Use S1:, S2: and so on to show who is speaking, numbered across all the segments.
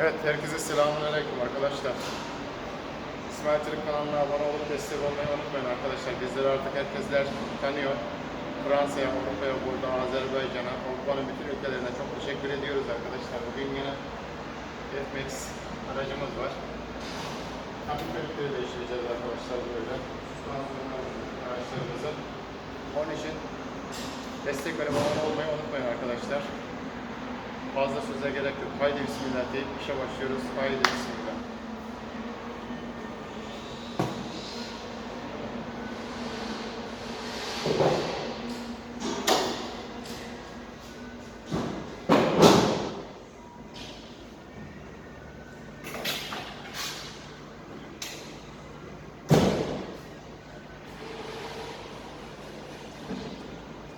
S1: Evet, herkese selamünaleyküm arkadaşlar. İsmail Türk kanalına abone olup destek olmayı unutmayın arkadaşlar. Bizleri artık herkesler tanıyor. Fransa'ya, Avrupa'ya, burada Azerbaycan'a, Avrupa'nın bütün ülkelerine çok teşekkür ediyoruz arkadaşlar. Bugün yine FMX aracımız var. Hafif körükleri değiştireceğiz arkadaşlar böyle. Araçlarımızı. Onun için destek verip abone olmayı unutmayın arkadaşlar. Fazla söze gerek yok. Haydi bismillah deyip işe başlıyoruz. Haydi bismillah.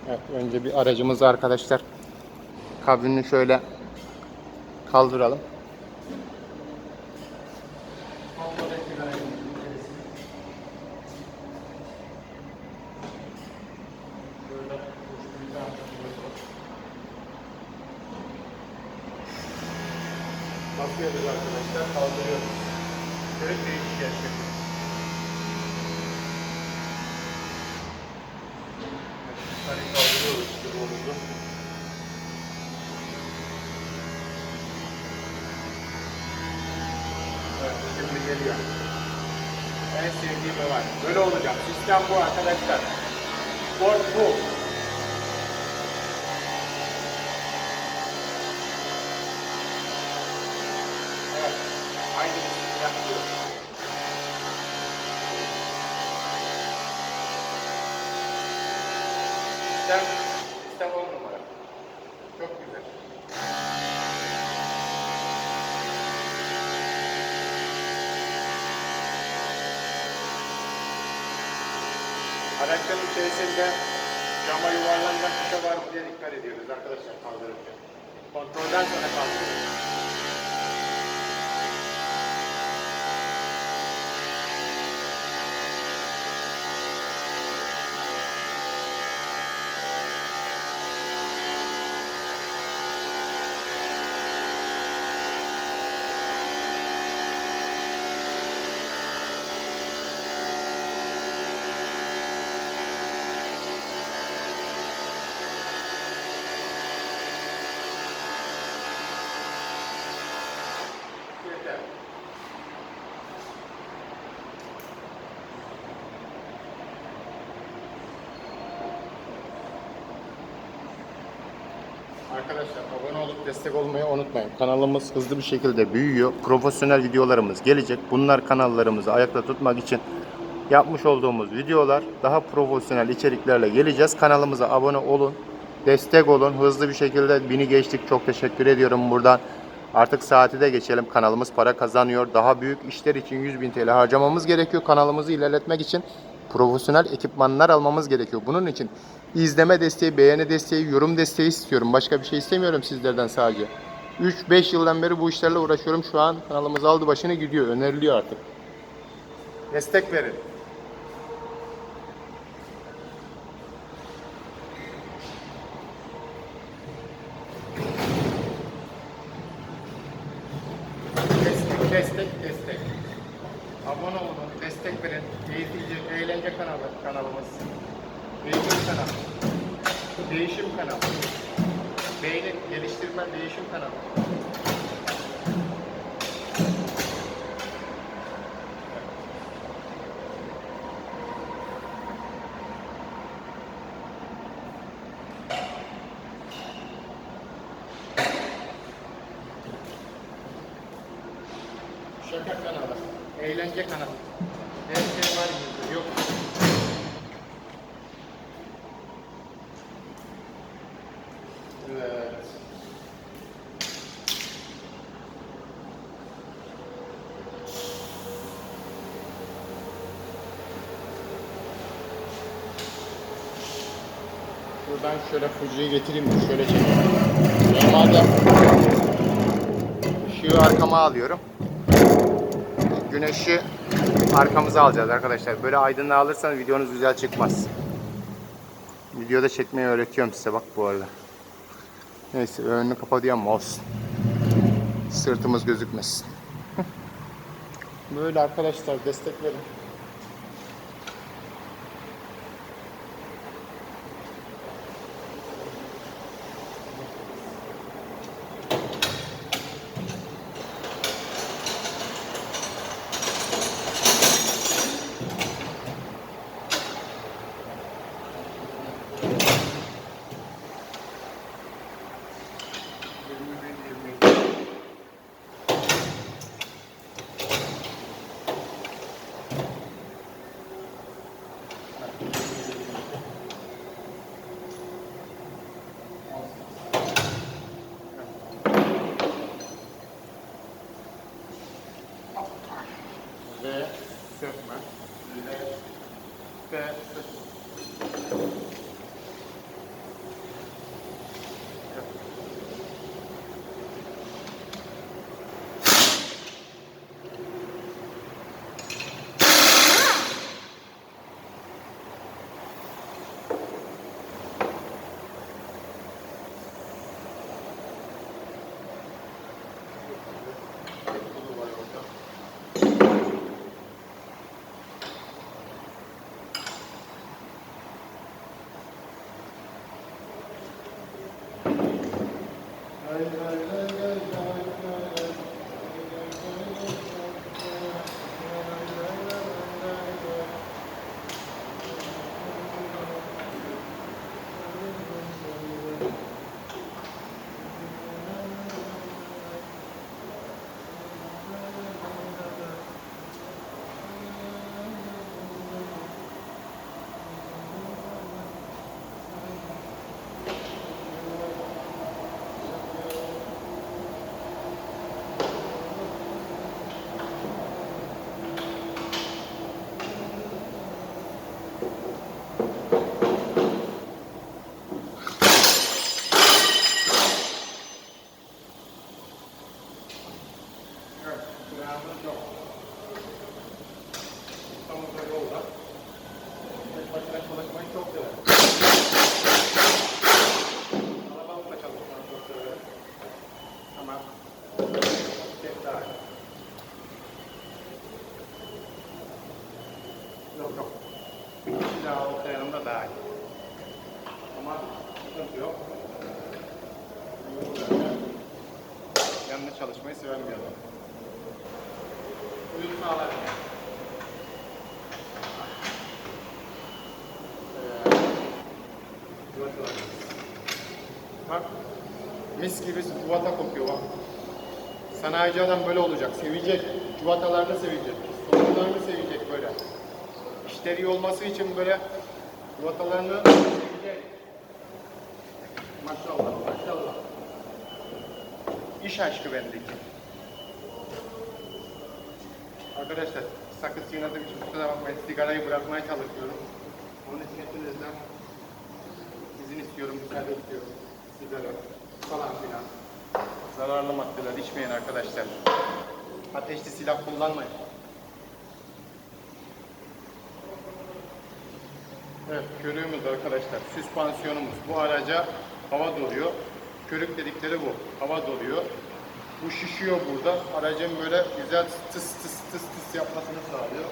S1: Evet, önce bir aracımızı arkadaşlar kabinini şöyle kaldıralım. Bakıyoruz arkadaşlar, kaldırıyoruz. Şöyle değişik gerçekten. Hani kaldırıyoruz çubuğumuzu. Evet, şimdi geliyor. En sevdiğim olay. Böyle olacak. Sistem bu arkadaşlar. Sport bu. Evet. Aynı bir bu. Sistem, sistem on numara. Çok güzel. Araçların içerisinde cama yuvarlanacak bir şey var mı diye dikkat ediyoruz arkadaşlar kaldırırken. Kontrolden sonra kaldırıyoruz. Arkadaşlar abone olup destek olmayı unutmayın. Kanalımız hızlı bir şekilde büyüyor. Profesyonel videolarımız gelecek. Bunlar kanallarımızı ayakta tutmak için yapmış olduğumuz videolar. Daha profesyonel içeriklerle geleceğiz. Kanalımıza abone olun. Destek olun. Hızlı bir şekilde bini geçtik. Çok teşekkür ediyorum buradan. Artık saati de geçelim. Kanalımız para kazanıyor. Daha büyük işler için 100 bin TL harcamamız gerekiyor. Kanalımızı ilerletmek için profesyonel ekipmanlar almamız gerekiyor. Bunun için izleme desteği, beğeni desteği, yorum desteği istiyorum. Başka bir şey istemiyorum sizlerden sadece. 3-5 yıldan beri bu işlerle uğraşıyorum. Şu an kanalımız aldı başını gidiyor. Öneriliyor artık. Destek verin. Destek, destek, destek. Abone olun, destek verin. Eğitici, eğlence kanalı, kanalımız. Eğitim kanalı. Değişim kanalı. Beyni geliştirme değişim kanalı. Şaka kanalı. Eğlence kanalı. Her şey var bizde, yok. Buradan şöyle Fuji'yi getireyim de şöyle çekeyim. Normalde ışığı arkama alıyorum. Güneşi arkamıza alacağız arkadaşlar. Böyle aydınlığı alırsanız videonuz güzel çıkmaz. Videoda çekmeyi öğretiyorum size bak bu arada. Neyse önünü kapatıyor ama olsun. Sırtımız gözükmesin. Böyle arkadaşlar destek verin. して。Bak, mis gibi cuvata kokuyor bak. Sanayici adam böyle olacak, sevecek. Cuvatalarını sevecek, sorunlarını sevecek böyle. İşleri iyi olması için böyle cuvatalarını sevecek. Maşallah, maşallah. İş aşkı bendeki. Arkadaşlar sakız çiğnediğim için kusura bakmayın sigarayı bırakmaya çalışıyorum. Onun için hepinizden izin istiyorum, müsaade istiyorum. Sigara falan filan. Zararlı maddeler içmeyin arkadaşlar. Ateşli silah kullanmayın. Evet, körüğümüz arkadaşlar. Süspansiyonumuz. Bu araca hava doluyor. Körük dedikleri bu. Hava doluyor. Bu şişiyor burada. Aracın böyle güzel tıs tıs tıs tıs yapmasını sağlıyor.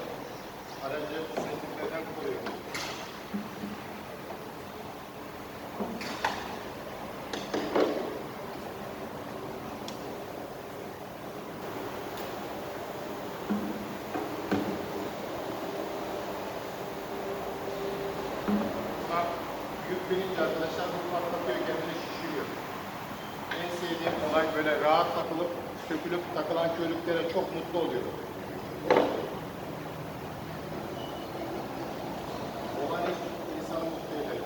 S1: Aracı sekinlerden koruyor. Yük binince arkadaşlar bu patlatıyor kendini sevdiğim olay böyle rahat takılıp sökülüp takılan körüklere çok mutlu oluyorum. Olay insanı mutlu eder.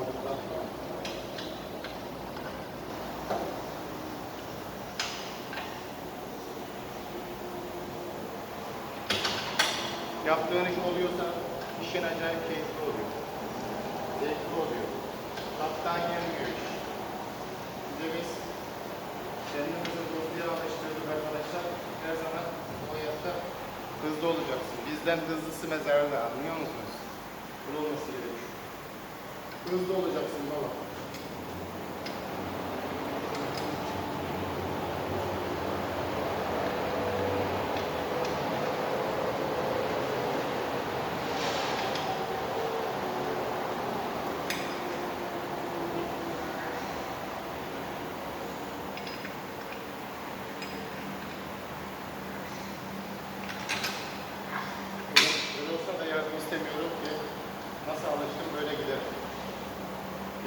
S1: Olduktan sonra. Yaptığın iş oluyorsa işin acayip keyifli oluyor. Zevkli oluyor. Tattan gelmiyor iş. Bir de biz kendimizi hızlıya alıştırdık arkadaşlar. Her zaman o hayatta hızlı olacaksın. Bizden hızlısı mezarda anlıyor musunuz? Bunun olması gerekiyor. Hızlı olacaksın baba.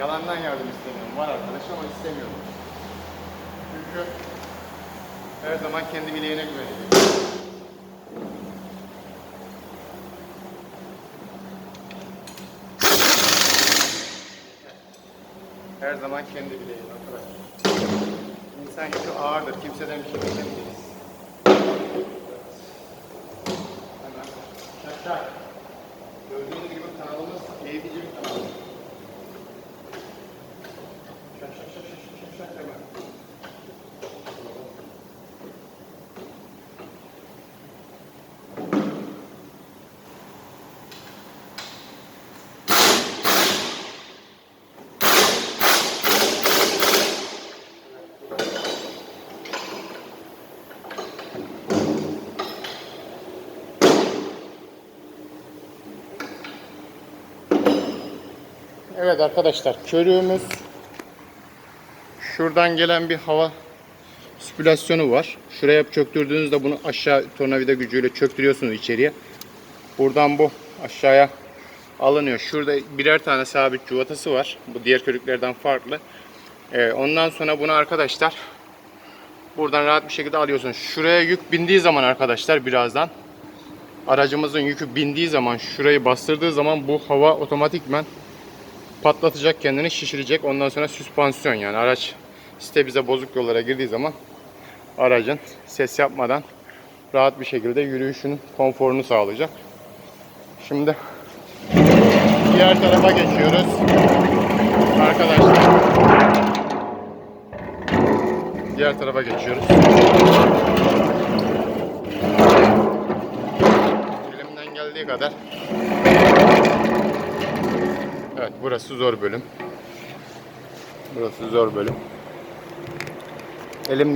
S1: Yalandan yardım istemiyorum. Var arkadaş ama istemiyorum. Çünkü her zaman kendi bileğine güvenecek. Her zaman kendi bileğine arkadaşlar. İnsan yükü ağırdır. Kimseden bir şey beklemeyiz. Hemen. Şak şak. Gördüğünüz gibi kanalımız eğitici bir kanal. Şak şak şak şak şak şak şak hemen. Evet arkadaşlar körüğümüz şuradan gelen bir hava sirkülasyonu var. Şuraya çöktürdüğünüzde bunu aşağı tornavida gücüyle çöktürüyorsunuz içeriye. Buradan bu aşağıya alınıyor. Şurada birer tane sabit cuvatası var. Bu diğer körüklerden farklı. Ee, ondan sonra bunu arkadaşlar buradan rahat bir şekilde alıyorsunuz. Şuraya yük bindiği zaman arkadaşlar birazdan aracımızın yükü bindiği zaman şurayı bastırdığı zaman bu hava otomatikmen patlatacak kendini şişirecek. Ondan sonra süspansiyon yani araç bize bozuk yollara girdiği zaman aracın ses yapmadan rahat bir şekilde yürüyüşünün konforunu sağlayacak. Şimdi diğer tarafa geçiyoruz. Arkadaşlar diğer tarafa geçiyoruz. Elimden geldiği kadar Evet burası zor bölüm. Burası zor bölüm. Elimden